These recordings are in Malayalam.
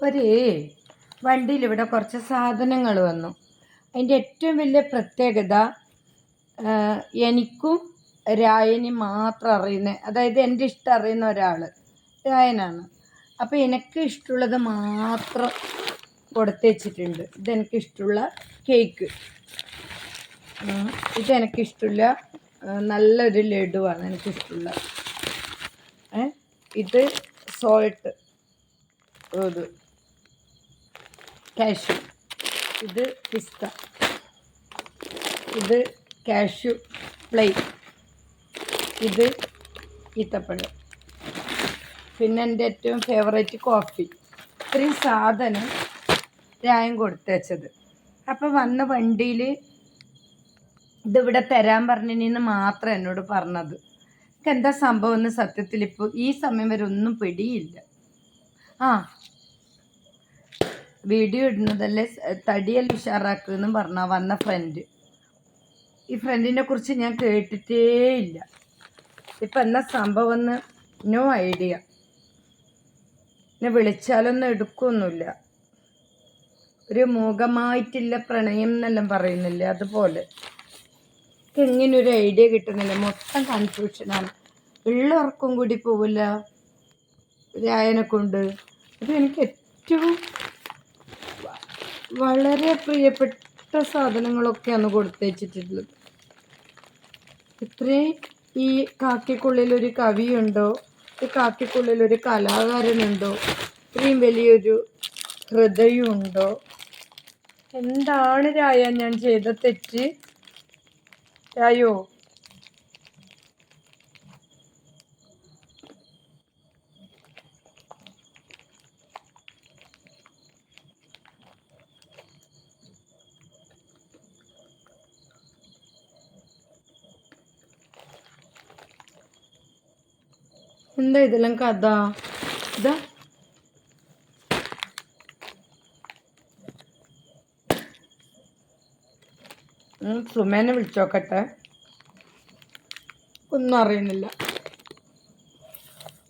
ഒരു വണ്ടിയിൽ ഇവിടെ കുറച്ച് സാധനങ്ങൾ വന്നു. അതിന്റെ ഏറ്റവും വലിയ പ്രത്യേകത എനിക്കും രായനി മാത്രം അറിയുന്ന അതായത് എന്റെ ഇഷ്ടം അറിയുന്ന ഒരാൾ രായനാണ്. അപ്പോൾ എനിക്ക് ഇഷ്ടമുള്ളത് മാത്രം കൊടുത്തു ഇതെനിക്കിഷ്ടമുള്ള കേക്ക്. ഇതെനിക്കിഷ്ടമില്ല നല്ലൊരു ലഡുവാണ് എനിക്കിഷ്ടമുള്ള ഇത് സോൾട്ട് ഇത്. കാഷ്യൂ ഇത് പിസ്ത ഇത് കാഷ്യു പ്ലേ ഇത് ഈത്തപ്പഴം. പിന്നെ എന്റെ ഏറ്റവും ഫേവറേറ്റ് കോഫി ഇത്രയും സാധനം രായം കൊടുത്തേച്ചത് അപ്പോൾ വന്ന വണ്ടിയിൽ ഇതിവിടെ തരാൻ പറഞ്ഞിന്ന് മാത്രം എന്നോട് പറഞ്ഞത്. എന്താ സംഭവം എന്ന് സത്യത്തിൽ ഇപ്പോൾ ഈ സമയം വരെ ഒന്നും പിടിയില്ല. ആ വീഡിയോ ഇടുന്നതല്ലേ തടിയല്ല ഉഷാറാക്കുമെന്നും പറഞ്ഞ വന്ന ഫ്രണ്ട് ഈ ഫ്രണ്ടിനെ കുറിച്ച് ഞാൻ കേട്ടിട്ടേ ഇല്ല. ഇപ്പം എന്നാ സംഭവം എന്ന് നോ ഐഡിയ എന്നെ വിളിച്ചാലൊന്നും എടുക്കൊന്നുമില്ല. ഒരു മൂകമായിട്ടില്ല പ്രണയം എന്നെല്ലാം പറയുന്നില്ല അതുപോലെ. എനിക്ക് ഇങ്ങനെ ഒരു ഐഡിയ കിട്ടുന്നില്ല. മൊത്തം കൺഫ്യൂഷനാണ് ഉള്ളവർക്കും കൂടി പോവില്ല. രായനെ കൊണ്ട്. അത് എനിക്ക് ഏറ്റവും വളരെ പ്രിയപ്പെട്ട സാധനങ്ങളൊക്കെയാണ് കൊടുത്തേച്ചിട്ടുള്ളത്. ഇത്രയും ഈ കാക്കിക്കുള്ളിൽ ഒരു കവിയുണ്ടോ? ഈ കാക്കിക്കുള്ളിൽ ഒരു കലാകാരനുണ്ടോ? ഇത്രയും വലിയൊരു ഹൃദയമുണ്ടോ? എന്താണ് രായ? ഞാൻ ചെയ്ത തെറ്റ്? രായോ? എന്താ ഇതെല്ലാം കഥ? ഇതാ. സുമേനെ വിളിച്ചോക്കട്ടെ. ഒന്നും അറിയുന്നില്ല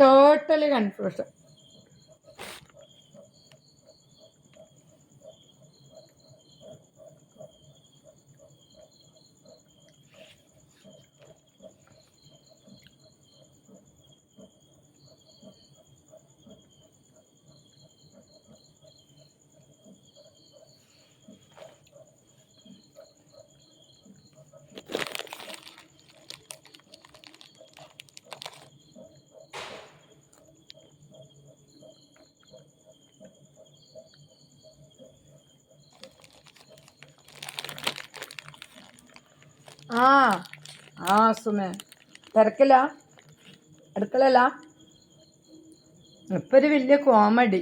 ടോട്ടലി കൺഫ്യൂഷൻ ആ സുമേ. തിരക്കില്ല അടുക്കളല്ല ഇപ്പൊ ഒരു വലിയ കോമഡി.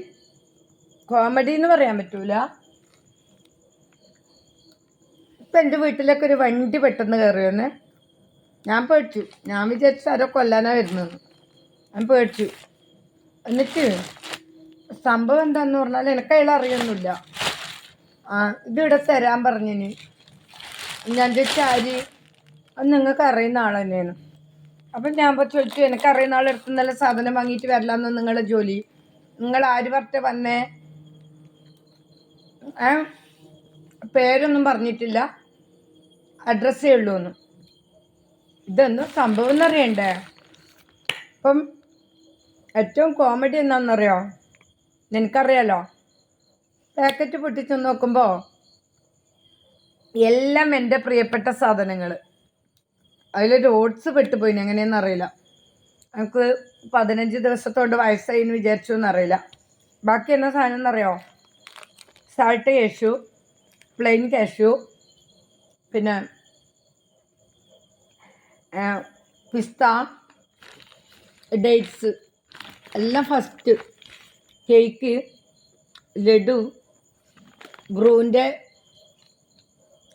കോമഡി എന്ന് പറയാൻ പറ്റൂല. ഇപ്പൊ എന്റെ വീട്ടിലൊക്കെ ഒരു വണ്ടി പെട്ടെന്ന് കയറിയെന്ന് ഞാൻ പേടിച്ചു. ഞാൻ വിചാരിച്ചു ആരോ കൊല്ലാനാ വരുന്നത് ഞാൻ പേടിച്ചു. എന്നിട്ട് സംഭവം എന്താന്ന് പറഞ്ഞാൽ എനിക്ക് അയാൾ അറിയൊന്നുമില്ല. ആ ഇതിവിടെ തരാൻ പറഞ്ഞിന്. ഞാൻ ചോദിച്ചു ആര് അത് നിങ്ങൾക്ക് അറിയുന്ന ആൾ തന്നെയാണ്. അപ്പം ഞാൻ ഇപ്പോൾ ചോദിച്ചു എനിക്ക് അറിയുന്ന ആളെടുത്ത് നല്ല സാധനം വാങ്ങിയിട്ട് വരില്ലാന്ന് നിങ്ങളുടെ ജോലി? നിങ്ങൾ ആര് പറഞ്ഞ വന്നേ? ഏ? പേരൊന്നും പറഞ്ഞിട്ടില്ല. അഡ്രസ്സേ ഉള്ളൂ എന്ന്. ഇതൊന്നും സംഭവം എന്നറിയണ്ടേ? അപ്പം ഏറ്റവും കോമഡി എന്താണെന്നറിയോ നിനക്കറിയാലോ? പാക്കറ്റ് പൊട്ടിച്ച് നോക്കുമ്പോൾ എല്ലാം എന്റെ പ്രിയപ്പെട്ട സാധനങ്ങൾ അതിലൊരു റോഡ്സ് പെട്ടുപോയിന് എങ്ങനെയെന്ന് അറിയില്ല. നമുക്ക് പതിനഞ്ച് ദിവസത്തോണ്ട് വയസ്സായി എന്ന് വിചാരിച്ചു എന്നറിയില്ല ബാക്കി എന്നാ സാധനം എന്നറിയോ സാൾട്ട് കാഷ്യൂ പ്ലെയിൻ കാഷ്യൂ പിന്നെ പിസ്ത ഡേറ്റ്സ് എല്ലാം ഫസ്റ്റ് കേക്ക് ലഡു ബ്രൂവിന്റെ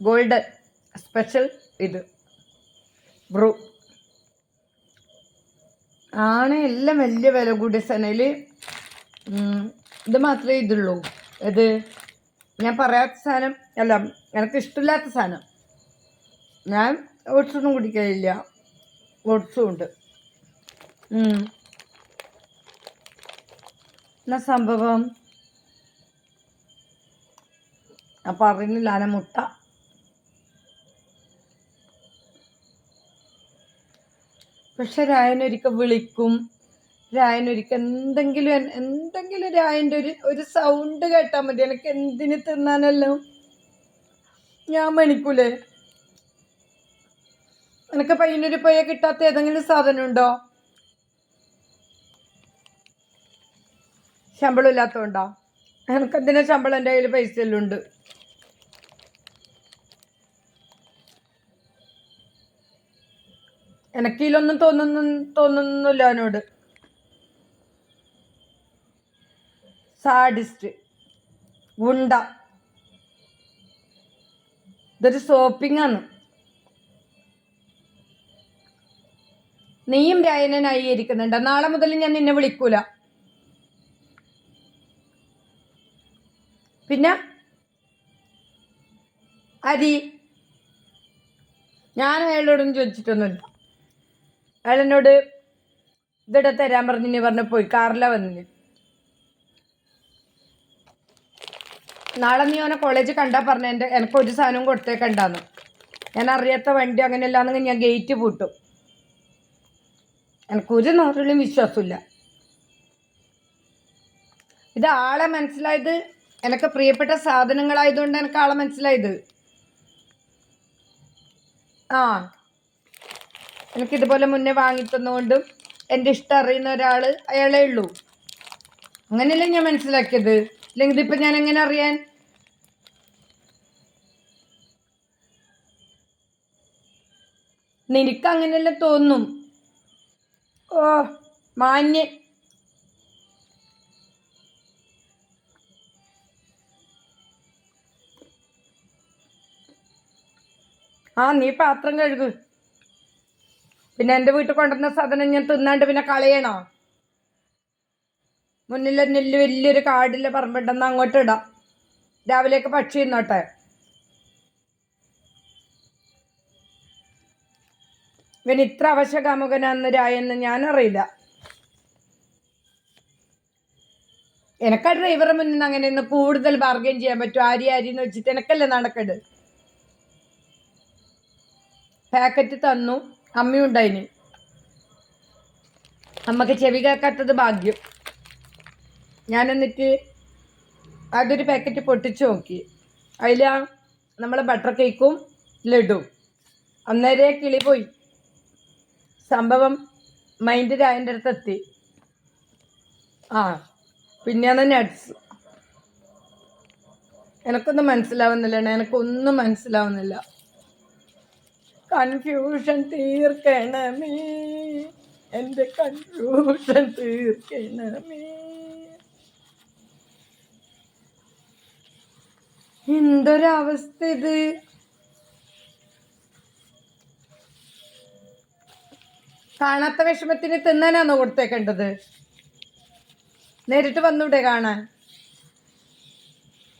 ഗോൾഡൻ സ്പെഷ്യൽ ഇത്. ബ്രൂ. ആണ് എല്ലാം വലിയ വില കൂടിയ സനയിൽ ഇത് മാത്രമേ ഇതുള്ളൂ. ഇത് ഞാൻ പറയാത്ത സാധനം അല്ല എനിക്ക് ഇഷ്ടമില്ലാത്ത സാധനം. ഞാൻ ഓട്സൊന്നും കുടിക്കലില്ല. ഓട്സും ഉണ്ട്. എന്നാ സംഭവം? ഞാൻ പറയുന്നില്ല ആന മുട്ട. പക്ഷെ രായനൊരിക്കൽ വിളിക്കും. രായനൊരിക്കൽ എന്തെങ്കിലും എന്തെങ്കിലും രായന്റെ ഒരു ഒരു സൗണ്ട് കേട്ടാൽ മതി. എനിക്ക് എന്തിന് തിന്നാനല്ലോ? ഞാൻ മണിക്കൂലേ? എനിക്ക് പയ്യനൊരു പയ്യ കിട്ടാത്ത ഏതെങ്കിലും സാധനം ഉണ്ടോ? ശമ്പളം ഇല്ലാത്തതുകൊണ്ടോ എനിക്ക് എന്തിനാ ശമ്പളം എന്റെ കയ്യിൽ പൈസ എല്ലാം ഉണ്ട്? എനക്കിലൊന്നും തോന്നുന്നു തോന്നുന്നില്ല അവനോട്. സാഡിസ്റ്റ് ഗുണ്ട. ഇതൊരു സോപ്പിംഗ് ആണ് നീയും രായനായി ഇരിക്കുന്നുണ്ട് നാളെ മുതൽ ഞാൻ നിന്നെ വിളിക്കൂല. പിന്നെ? അരി. ഞാൻ അയാളോടൊന്നും ചോദിച്ചിട്ടൊന്നുമില്ല. അയാൾ എന്നോട് ഇതിടെ തരാൻ പറഞ്ഞു പറഞ്ഞു പോയി. കാറില വന്നിന്. നാളെ നീ ഓനെ കോളേജ് കണ്ടാ പറഞ്ഞ എന്റെ എനിക്ക് ഒരു സാധനവും കൊടുത്തേക്കണ്ടാന്ന്. ഞാൻ അറിയാത്ത വണ്ടി അങ്ങനെ അല്ലാന്നെങ്കിൽ ഞാൻ ഗേറ്റ് പൂട്ടും. എനിക്കൊരു നോറിലും വിശ്വാസമില്ല. ഇത് ആളെ മനസ്സിലായത് എനിക്ക് പ്രിയപ്പെട്ട സാധനങ്ങളായതുകൊണ്ട് എനിക്ക് ആളെ മനസ്സിലായത്. ആ. എനിക്കിതുപോലെ മുന്നേ വാങ്ങിത്തന്നുകൊണ്ടും എന്റെ ഇഷ്ടം അറിയുന്ന ഒരാൾ അയാളേ ഉള്ളൂ. അങ്ങനെയല്ലേ ഞാൻ മനസ്സിലാക്കിയത്? അല്ലെങ്കിൽ ഇതിപ്പോൾ ഞാൻ എങ്ങനെ അറിയാൻ? നിനക്ക് അങ്ങനെയല്ലേ തോന്നും? ഓ മാന്യൻ. ആ നീ പാത്രം കഴുകു. പിന്നെ എന്റെ വീട്ടിൽ കൊണ്ടുവന്ന സാധനം ഞാൻ തിന്നാണ്ട് പിന്നെ കളയണോ? മുന്നിലെ നെല്ല് വലിയൊരു കാടിലെ പറമ്പുണ്ടെന്ന് അങ്ങോട്ട് ഇടാം. രാവിലെയൊക്കെ പക്ഷി ഇന്നോട്ടെ ഇവൻ ഇത്ര അവശകാമുകനാന്ന് രായെന്ന് ഞാനറിയില്ല. എനക്കാ ഡ്രൈവറെ മുന്നിൽ നിന്ന് അങ്ങനെ ഒന്ന് കൂടുതൽ ബാർഗൈൻ ചെയ്യാൻ പറ്റും. ആരി ആരി എന്ന് വെച്ചിട്ട് എനക്കല്ലേ നടക്കട് പാക്കറ്റ് തന്നു. അമ്മയും ഉണ്ടായിന് അമ്മയ്ക്ക് ചെവി കേൾക്കാത്തത് ഭാഗ്യം. ഞാൻ എന്നിട്ട് അതൊരു പാക്കറ്റ് പൊട്ടിച്ച് നോക്കി. അതിൽ നമ്മളെ ബട്ടർ കേക്കും ലഡുവും അന്നേരെ കിളി പോയി. സംഭവം മൈൻഡ് രായന്റെ അടുത്ത് എത്തി ആ പിന്നെയാണ് നട്സ് എനക്കൊന്നും മനസ്സിലാവുന്നില്ല എനക്കൊന്നും മനസ്സിലാവുന്നില്ല. കൺഫ്യൂഷൻ തീർക്കണമേ. എന്റെ കൺഫ്യൂഷൻ തീർക്കണമേ. എന്തൊരവസ്ഥ ഇത്? കാണാത്ത വിഷമത്തിന് തിന്നാനാണോ കൊടുത്തേക്കേണ്ടത്? നേരിട്ട് വന്നൂടെ കാണാൻ.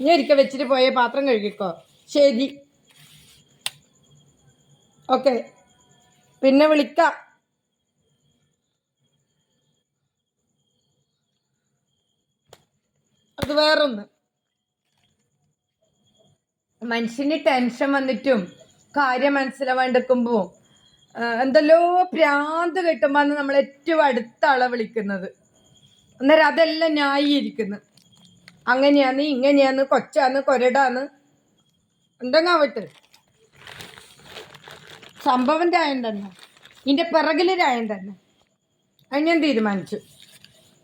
ഞാൻ ഒരിക്കൽ വെച്ചിട്ട് പോയ പാത്രം കഴുകിക്കോ. ശരി. ഓക്കെ. പിന്നെ വിളിക്കാം. അത് വേറൊന്ന്. മനുഷ്യന് ടെൻഷൻ വന്നിട്ടും കാര്യം മനസ്സിലാവാണ്ടിരിക്കുമ്പോൾ എന്തല്ലോ പ്രാന്ത് കിട്ടുമ്പോൾ നമ്മൾ ഏറ്റവും അടുത്ത ആളെ വിളിക്കുന്നത്. അന്നേരം അതെല്ലാം ന്യായീകരിക്കുന്നു. അങ്ങനെയാന്ന് ഇങ്ങനെയാന്ന് കൊച്ചാന്ന് കൊരടാന്ന് എന്തെങ്കിലും ആവട്ടെ സംഭവം രായം തന്നെ ഇതിന്റെ പിറകിൽ രായം തന്നെ അത് ഞാൻ തീരുമാനിച്ചു.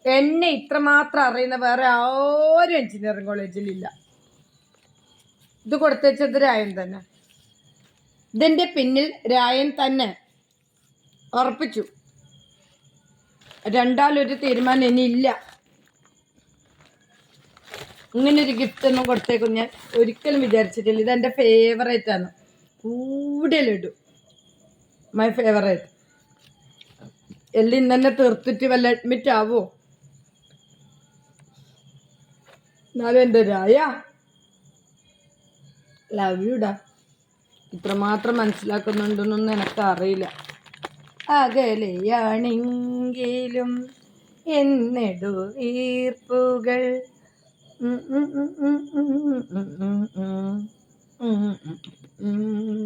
എന്നെ ഇത്രമാത്രം അറിയുന്ന വേറെ ആരും എഞ്ചിനീയറിംഗ് കോളേജിലില്ല. ഇത് കൊടുത്തുവെച്ചത് രായൻ തന്നെ ഇതിന്റെ പിന്നിൽ രായൻ തന്നെ ഉറപ്പിച്ചു. രണ്ടാലൊരു തീരുമാനം ഇനിയില്ല. ഇങ്ങനൊരു ഗിഫ്റ്റ് ഒന്നും കൊടുത്തേക്കും ഞാൻ ഒരിക്കലും വിചാരിച്ചിട്ടില്ല. ഇതെന്റെ ഫേവറേറ്റ് ആണ്. കൂടെ ലഡു മൈ ഫേവറേറ്റ് എല്ലിൻ തന്നെ തീർത്തിട്ട് വല്ല അഡ്മിറ്റ് ആവോ എന്നാലും എന്റെ രായ ലവ് യുടാ ഇത്രമാത്രം മനസ്സിലാക്കുന്നുണ്ടെന്നൊന്നും എനിക്കറിയില്ല അകലെയാണെങ്കിലും എന്നെടു ഈർപ്പുകൾ ഉം ഉം ഉം ഉം ഉം ഉം ഉം ഉം ഉം